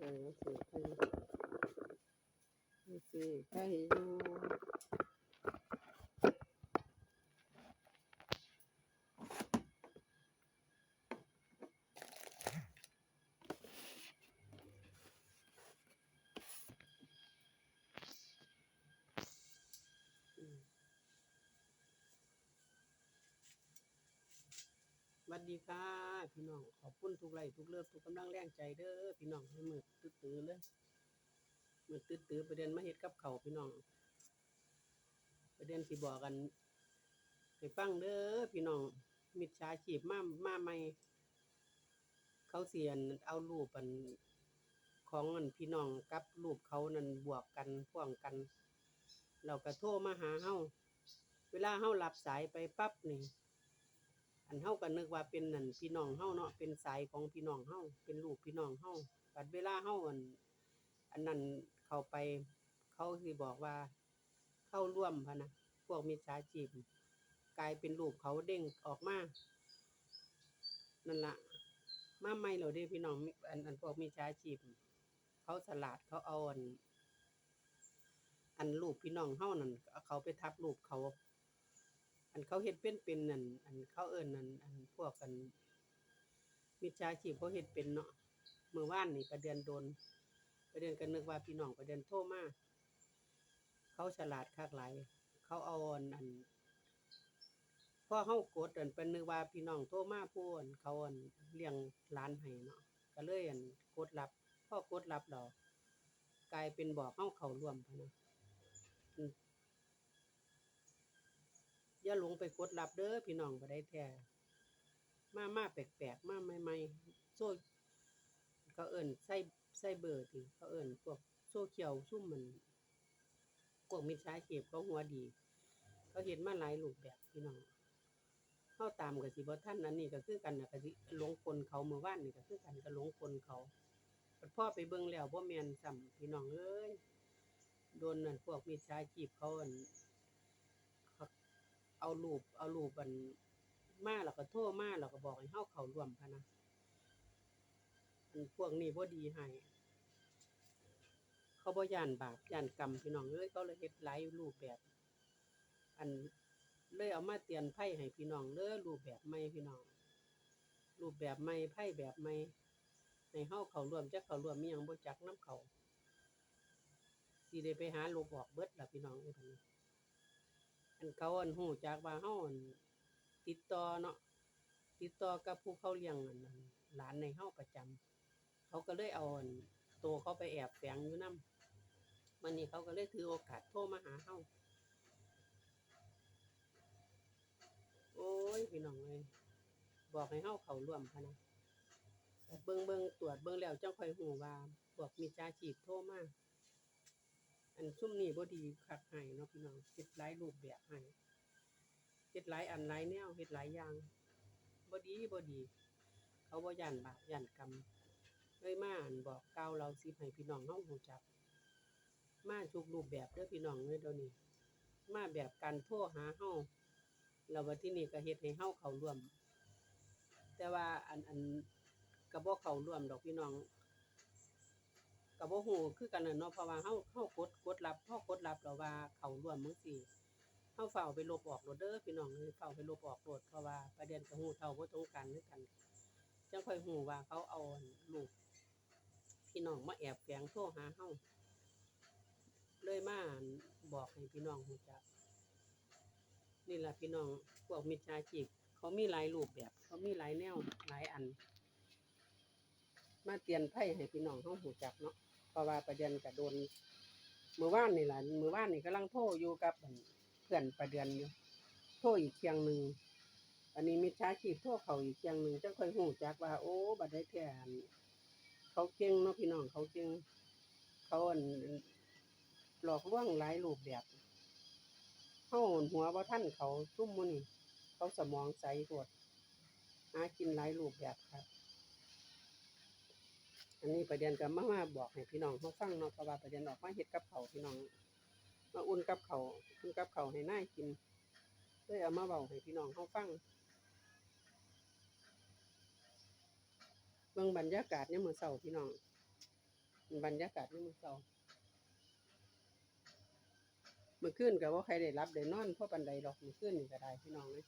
เออสิใครสิใครอยู่ วัสดีค่ะพี่น้องขอบคุณทุกไลทุกเลิฟทุกกำลังแรงใจเด้อพี่น้องให้มือตื้อๆเลยมือตื้อๆประเด็นมาเฮ็ดกับเขาพี่น้องประเด็นสิบอกกันให้ฟังเด้อพี่น้องมิจฉาชีพมามาใหม่เขาเสียนเอารูปอันของอันพี่น้องกับรูปเขานั่นบวกกันพ่วงกัน เราก็โทรมาหาเฮาเวลาเฮารับสายไปปั๊บนี่ อันเฮาก็นึกว่าเป็นนั่นพี่น้องเฮาเนาะเป็นสายของพี่น้องเฮาเป็นลูกพี่น้องเฮาบัดเวลาเฮาอันอันนั้นเข้าไป เขาสิบอกว่า เข้าร่วมพะนะพวกมิจฉาชีพกลายเป็นรูปเขาเด้งออกมานั่นละมาใหม่แล้วเด้พี่น้องอันอันพวกมิจฉาชีพเขาสลัดเขาเอาอันอันรูปพี่น้องเฮานั่นเอาเขาไปทับรูปเขา อันเขาเฮ็ดเป็นเป็นนั่นอันเขาเอิ้นนั่นอันพวกกันมิจฉาชีพเขาเฮ็ดเป็นเนาะเมื่อวานนี่ประเดือนโดน ประเดือนก็นึกว่าพี่น้องประเดือนโทรมาเขาฉลาดคักหลายเขาเอาอันอันพอเฮากดอันเป็นนึกว่าพี่น้องโทรมาผู้อันเขาอันเลี้ยงหลานให้เนาะก็เลยอันกดรับพ่อกดรับแล้วกลายเป็นบอกเฮาเข้าร่วมพนะ อย่าหลงไปกดรับเด้อพี่น้องบ่ได้แท้มามาแปลกๆมาใหม่ๆโซเขาเอิ้นไส้ไส้เบอร์ติเขาเอิ้นพวกโซ่เชียลซุ่มมันพวกมิจฉาชีพเขาหัวดี เขาเห็นมาหลายรูปแบบพี่น้องเฮาตามก็สิบ่ทันอันนี้ก็คือกันน่ะก็สิหลงกลเขาเมื่อวานนี่ก็คือกันก็หลงกลเขาพ่อไปเบิ่งแล้วบ่แม่นซ้ำพี่น้องเอ้ยโดนนั่นพวกมิจฉาชีพเขาอัน เอารูปเอารูปอันมาแล้วก็โทรมาแล้วก็บอกให้เฮาเข้าร่วมพะนะอันพวกนี้บ่ดีให้เขาบ่ย่านบาปย่านกรรมพี่น้องเอ้ยเขาเลยเฮ็ดหลายรูปแบบ อันเลยเอามาเตือนภัยให้พี่น้องเด้อรูปแบบใหม่พี่น้อง รูปแบบใหม่ไพ่แบบใหม่ให้เฮาเข้าร่วมจักเข้าร่วมมีหยังบ่จักนํเขาสิได้ไปหาลบออกเบิดล่ะพี่น้องเอ้ยบัดนี้ อันเขาอันหูจากว่าเฮาอันติดต่อเนาะติดต่อกับผู้เขาเลี้ยงอันนั้นหลานในเฮาประจำเขาก็เลยเอาอันโตวเขาไปแอบแฝงอยู่นํวันนี้เขาก็เลยถือโอกาสโทรมาหาเฮาโอ้ยพี่น้องเอ้ยบอกให้เฮาเข้าร่วมพะนะเบิ่งเบิ่งตรวจเบิ่งแล้วจังค่อยฮู้ว่าพวกมิจฉาชีพโทรมา อันซุ่มนี่บ่ดีคักให้เนาะพี่น้องเฮ็ดหลายรูปแบบให้เฮ็ดหลายอันหลายแนวเฮ็ดหลายอย่างบ่ดีบ่ดี เขาบ่ย่านบาปย่านกรรมเลยมาอันบอกกล่าวเราสิให้พี่น้องเฮารู้จัก มาทุกรูปแบบเด้อพี่น้องเอ้ยเดี๋ยวนี้ มาแบบการโทรหาเฮาแล้วว่าที่นี่ก็เฮ็ดให้เฮาเข้าร่วม แต่ว่าอันอันก็บ่เข้าร่วมดอกพี่น้อง ก็บ่ฮู้คือกันน่ะเนาะเพราะว่าเฮาเฮากดกดรับเฮากดรับแล้วว่าเขาร่วมจังซี่เฮาเฝ้าวไปลบออกโลดเด้อพี่น้องเฝ้าวไปลบออกโลดเพราะว่าประเด็นก็ฮู้เท่าบ่ตรงกันคือกันจังค่อยฮู้ว่าเขาเอาอันรูปพี่น้องมาแอบแฝงโทรหาเฮาเลยมาบอกให้พี่น้องฮู้จักนี่แหละพี่น้องพวกมิจฉาชีพเขามีหลายรูปแบบ เขามีหลายแนวหลายอัน มาเตือนภัยให้พี่น้องเฮาฮู้จักเนาะ ราะว่าประเด็นก็โดนมือว่านนี่แหละมือว่านนี่กำลังโทรอยู่กับเพื่อนประเด็นอยู่โทรอีกเที่ยงหนึ่งอันนี้มิจฉาชีพโทรเขาอีกเที่ยงหนึ่งจังค่อยฮู้จักว่า โอ้บัดได้แทนเขาเก่งเนาะพี่น้องเขาเก่งเขาหลอกลวงหลายรูปแบบเฮาหัวบ่ทันเขาซุ่มมื้อนี้เขาสมองใสโพดหากินหลายรูปแบบครับ อันนี้ประเด็นก็มามาบอกให้พี่น้องเขาฟังเนาะเพราะว่าประเด็นออกมาเฮ็ดกับเขาพี่น้อง มาอุ่นกับเขาวอุ่นกับเขาให้นากินเลยเอามาเว้าให้พี่น้องเขาฟังเบิ่งบรรยากาศยามมื้อเช้าพี่น้องบรรยากาศเนี่ยมือเช้าเมื่อคืนก็บ่ใครได้รับได้นอนเพราะปานใดดอกเมื่อคืนนี่ก็ได้พี่น้องเอ้ย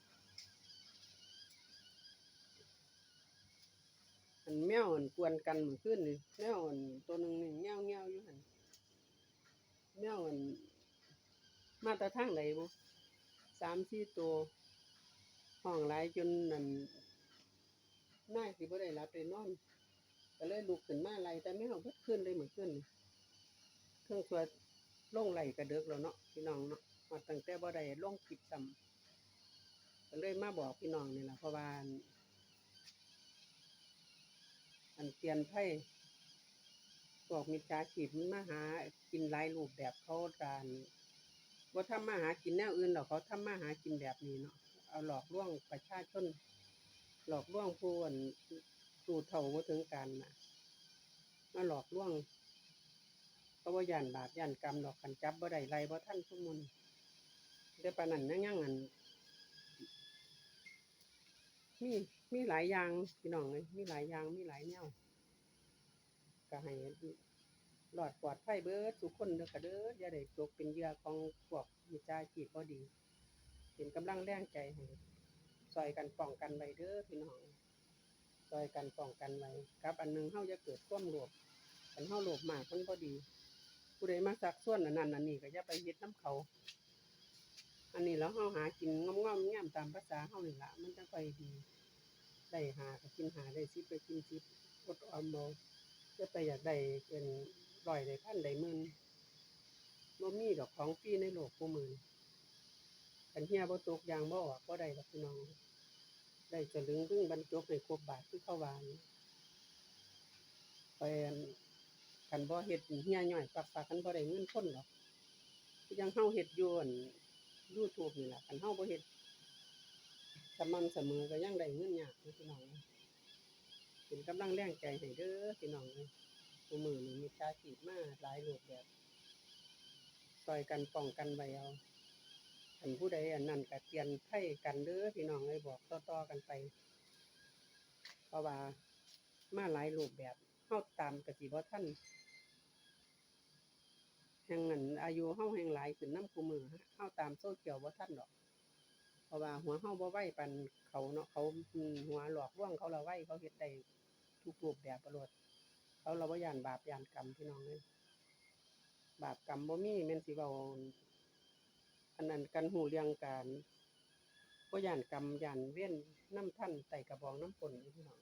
อันแมวอันกวนกันเหมื่อคืนนี่แมวอันตัวหนึ่งนี่แงวๆอยู่หันแมวอันมาแต่ทางใดบ่สามสี่ตัวห้องหลายจนนั่นน่ายสิบ่ได้รับได้นอนก็เลยลุกขึ้นมาไล่แต่แมวเบิดขึ้นเลยเหมือนขึ้นเครื่องสวดลงไหลกระเดึกแล้วเนาะพี่น้องเนาะมาตั้งแต่บ่ได้ล่งคลิปซ้ำก็เลยมาบอกพี่น้องนี่แหละเพราะว่า อันเตียนไพ่พวกมิจฉาชีพมันมาหากินหลายรูปแบบเขาการว่าทำมาหากินแนวอื่นหรอกเขาทำมาหากินแบบนี้เนาะเอาหลอกล่วงประชาชนหลอกล่วงผู้อันสู่เท่าบ่ถึงกันนะมาหลอกล่วงเพราะว่าย่านบาปย่านกรรมดอกกันจับบ่ได้ไล่บ่ทันทุกมุนแต่ปานนั้นยังยังอัน มีมีหลายอย่างพี่น้องเอ้ยมีหลายอย่างมีหลายแนวก็ให้รอดปลอดภัยเบิร์ดทุกคนเด้อค่ะเด้ออย่าได้ตกเป็นเหยื่อของพวกมิจฉาชีพบ่ดี เป็นกำลังแรงใจให้ซอยกันป้องกันไว้เด้อพี่น้องซอยกันป้องกันไว้กับ อันหนึงเฮาอย่าเกิดความโลภคันเฮาโลภมากมันบ่ดี ผู้ใดมาซักส่วนอันนั้นอันนี้ก็อย่าไปเฮ็ดนํเขา อันนี้แล้วเฮาหากินงอมๆแง้มตามภาษาเฮานี่ละมันจังค่อยดี ได้หาก็กินหาได้สิบไปกินสิบอดออมบ่จะไปอยากได้เป็นร้อยได้พันได้หมื่นบ่มีดอกของฟรีในโลกผู้มื้อนขันเฮียบ่ตกยางบ่ออกบ่ได้ดอกพี่น้อง ได้จะลึงดึงบรรจบในครบบาทที่เข้าวานไปอันคันบ่เฮ็ดเฮียย่อยปักปักคันบ่ได้เงินคนหรอกยังเฮาเฮ็ดอยู่ อัน YouTube นี่ล่ะคันเฮาบ่เฮ็ดสม่ำเสมอก็ยังได้เงินยากนะพี่น้องเป็นกำลังแรงใจให้เด้อพี่น้องผู้มือนี้มีชาชีพมาหลายรูปแบบซอยกันป้องกันไว้เอาอันผู้ใดอันนั้นก็เตือนไผกันเด้อพี่น้องเอ้ยบอกต่อๆกันไป เพราะว่ามาหลายรูปแบบเฮาตามก็สิบ่ทัน แห่งนั้นอายุเฮาแห่งหลายขึ้นน้ำคูมือเฮาตามโซเชียลบ่ทันดอกเพราะว่าหัวเฮาบ่ไวปานเขาเนาะเขาหัวหลอกลวงเขาละไวเขาเฮ็ดได้ทุกรูปแบบประโลดเขาเราบ่ย่านบาปย่านกรรมพี่น้องเอ้ยบาปกรรมบ่มีแม่นสิเว้าอันนั้นกันหูเรื่องการบ่ย่านกรรมย่านเว้นน้ำท่านไต่กระบองน้ำฝนนี่พี่น้อง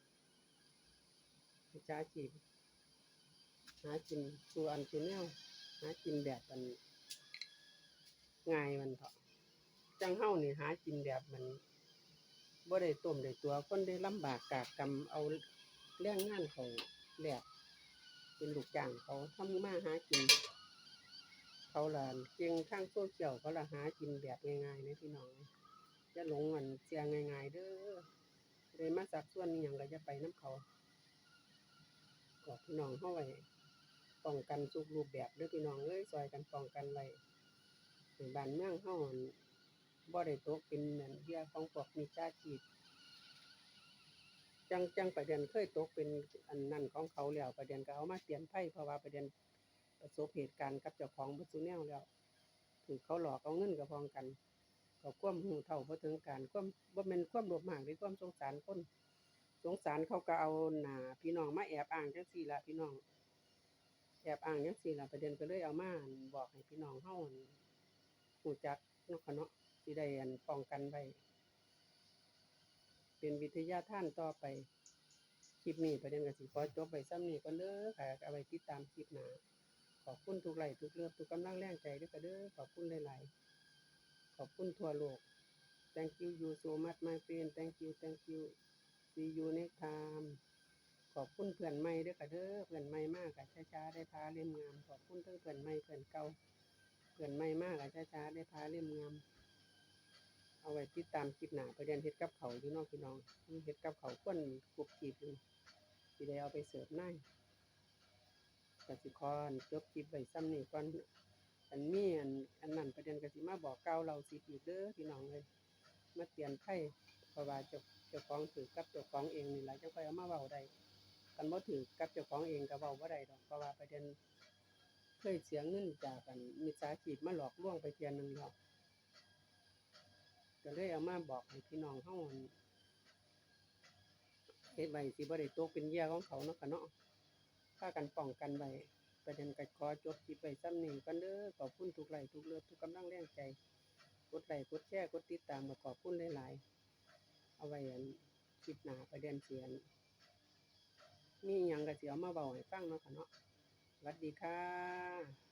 มิจฉาชีพหากินสู่อันสู่แนว หากินแบบมันง่ายมันเถาะจังเฮานี่หากินแบบมันบ่ได้ต้มได้ตัวคนได้ลำบากกากกรรมเอาแรงงานเขาแลกเป็นลูกจ้างเขาทำมาหากิน เขาล่ะเก่งทางโซเชียลเขาละหากินแบบง่ายๆนะพี่น้องจะหลงมันเสียง่าย ๆ เด้อเลยมาสักส่วนอย่างก็จะไปน้ำเขาก็พี่น้องเฮาไว้ ป้องกันทุกรูปแบบเด้อพี่น้องเอ้ยซอยกันป้องกันไว้บ้านเมืองเฮาอั่นบ่ได้ตกเป็นนั่นเยื่อของพวกมิจฉาชีพจังจังประเด็นเคยตกเป็นอันนั้นของเขาแล้วประเด็นก็เอามาเตือนภัยเพราะว่าประเด็นประสบเหตุการณ์กับเจ้าของบ่ซุแนวแล้วถูกเขาหลอกเอาเงินกับพองกันก็ควมหูเท่าบ่ถึงการควมบ่แม่นควมโลภมากหรือควมสงสารคน สงสารเขาก็เอาหนาพี่น้องมาแอบอ้างจังซี่ละพี่น้อง แอบอ้างจังซี่ละประเด็นก็เลยเอามานบอกให้พี่น้องเฮาอั่นรู้จักนาะค่ะเนาะสิได้อันป้องกันไว้เป็นวิทยาท่านต่อไปคลิปนี้ประเด็นก็สิขอจบไว้ซ้ำนี้ก่อนเด้อค่ะเอาไว้ติดตามคลิปหนาขอบคุณทุกไลค์ทุกเลือกทุกกำลังแรงใจด้วยกันเด้อขอบคุณหลายๆขอบคุณทั่วโลก thank you you so much my friend thank you thank you see you next time ขอบคุณเพื่อนใหม่ด้วยกันเด้อเพื่อนใหม่มากกับช้าๆได้พาเล่มงาม ขอบคุณทั้งเพื่อนใหม่เพื่อนเก่าเพื่อนใหม่มากกับช้าๆได้พาเล่มงาม เอาไว้ติดตามคลิปหน้าประเด็นเฮ็ดกับเขาอยู่นอกพี่น้องเฮ็ดกับเขาวคนกรุบกรีบอยู่สิได้เอาไปเสิร์ฟหน้ายกสิคอนจบคลิปไว้ซ้ำนี่ก่อนอันมีอันอันนั้นประเด็นกสิมาบอกเก่าเราสิอีเด้อพี่น้องเลยมาเตือนไผเพราะว่าเจ้าเจ้าของถือกับเจ้าของเองนี่แหละจะค่อยเอามาเว้าได้ กันบ่ถือกับเจ้าของเองก็เว้าบ่ได้ดอกเพราะว่าประเด็นเคยเสียเงินจากกันมิจฉาชีพมาหลอกลวงไปเที่ยหนึงแล้วก็เลยเอามาบอกให้พี่น้องเฮามันเฮ็ดไว้สิบ่ได้ตกเป็นเหยื่อของเขาเนาะค่ะเนาะพากันป้องกันไว้ประเด็นก็ขอจบคลิปไว้ซ้ำนี้ก่อนเด้อขอบคุณทุกไลค์ทุกเลือดทุกกำลังแรงใจกดไลค์กดแชร์กดติดตามก็ขอบคุณหลายๆเอาไว้อันคลิปหน้าประเด็นเสียน มีอยังก็สิเอามาเว้าให้ฟังเนาะค่ะเนาะสวัสดีค่ะ